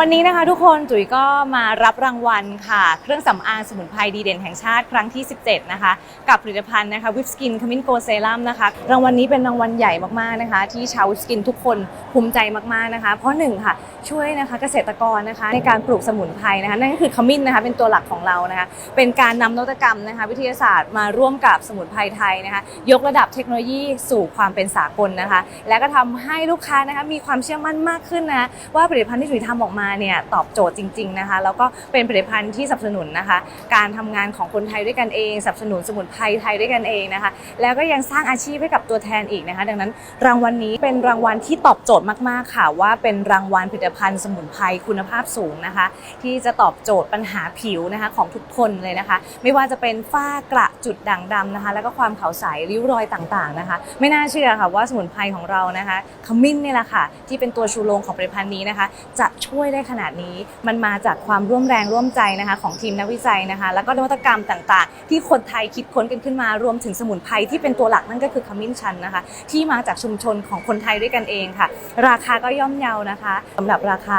วันนี้นะคะทุกคนจุ๋ยก็มารับรางวัลค่ะ เครื่องสำอางสมุนไพรดีเด่นแห่งชาติครั้งที่ 17 นะคะ กับผลิตภัณฑ์นะคะวิปสกินขมิ้นโกเซรั่มนะคะ รางวัลนี้เป็นรางวัลใหญ่มากๆนะคะ ที่ชาววิปสกินทุกคนภูมิใจมากๆนะคะ เพราะหนึ่งค่ะ ช่วยนะคะเกษตรกรนะคะ ในการปลูกสมุนไพรนะคะ นั่นก็คือขมิ้นนะคะเป็นตัวหลักของเรานะคะ เป็นการนำนวัตกรรมนะคะ วิทยาศาสตร์มาร่วมกับสมุนไพรไทยนะคะ ยกระดับเทคโนโลยีสู่ความเป็นสากลนะคะ และก็ทำให้ลูกค้านะคะมีความเชื่อมั่นมากขึ้นนะว่าผลิตภัณฑ์ที่จุ๋ยทำออกมาเนี่ยตอบโจทย์จริง ๆนะคะ แล้วก็เป็นผลิตภัณฑ์ที่สนับสนุนนะคะ การทำงานของคนไทยด้วยกันเองสนับสนุนสมุนไพรไทยด้วยกันเองนะคะ แล้วก็ยังสร้างอาชีพให้กับตัวแทนอีกนะคะ ดังนั้นรางวัลนี้เป็นรางวัลที่ตอบโจทย์มากๆค่ะ ว่าเป็นรางวัลผลิตภัณฑ์สมุนไพรคุณภาพสูงนะคะ ที่จะตอบโจทย์ปัญหาผิวนะคะของทุกคนเลยนะคะ ไม่ว่าจะเป็นฝ้ากระจุดด่างดำนะคะ แล้วก็ความขาวใสริ้วรอยต่างๆนะคะ ไม่น่าเชื่อค่ะว่าสมุนไพรของเรานะคะขมิ้นนี่แหละค่ะที่เป็นตัวชูโรงของผลิตภัณฑ์นี้นะคะ จะช่วยได้ขนาดนี้ มันมาจากความร่วมแรงร่วมใจนะคะของทีมนักวิจัยนะคะ แล้วก็นวัตกรรมต่างๆ ที่คนไทยคิดค้นกันขึ้นมารวมถึงสมุนไพรที่เป็นตัวหลักนั่นก็คือขมิ้นชันนะคะ ที่มาจากชุมชนของคนไทยด้วยกันเองค่ะ ราคาก็ย่อมเยานะคะสำหรับราคา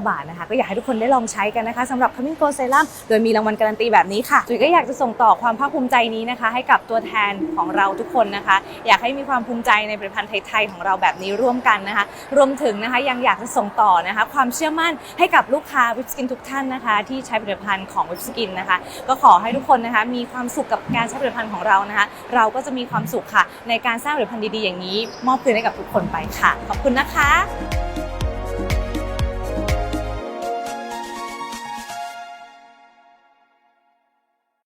389 บาทนะคะ ก็อยากให้ทุกคนได้ลองใช้กันนะคะสำหรับขมิ้นโกเซรั่มโดยมีรางวัลการันตีแบบนี้ค่ะจุ๋ยก็อยากจะส่งต่อความภาคภูมิใจนี้นะคะ ให้กับตัวแทนของเราทุกคนนะคะ อยากให้มีความภูมิใจในผลิตภัณฑ์ไทยๆของเราแบบนี้ร่วมกันนะคะ รวมถึงนะคะยังอยากจะส่งต่อนะคะความเชื่อมั่นให้กับลูกค้าวิปสกินทุกท่านนะคะ ที่ใช้ผลิตภัณฑ์ของวิปสกินนะคะ ก็ขอให้ทุกคนนะคะมีความสุขกับการใช้ผลิตภัณฑ์ของเรานะคะ เราก็จะมีความสุขค่ะ ในการสร้างผลิตภัณฑ์ดีๆอย่างนี้ มอบคืนให้กับทุกคนไปค่ะ ขอบคุณนะคะ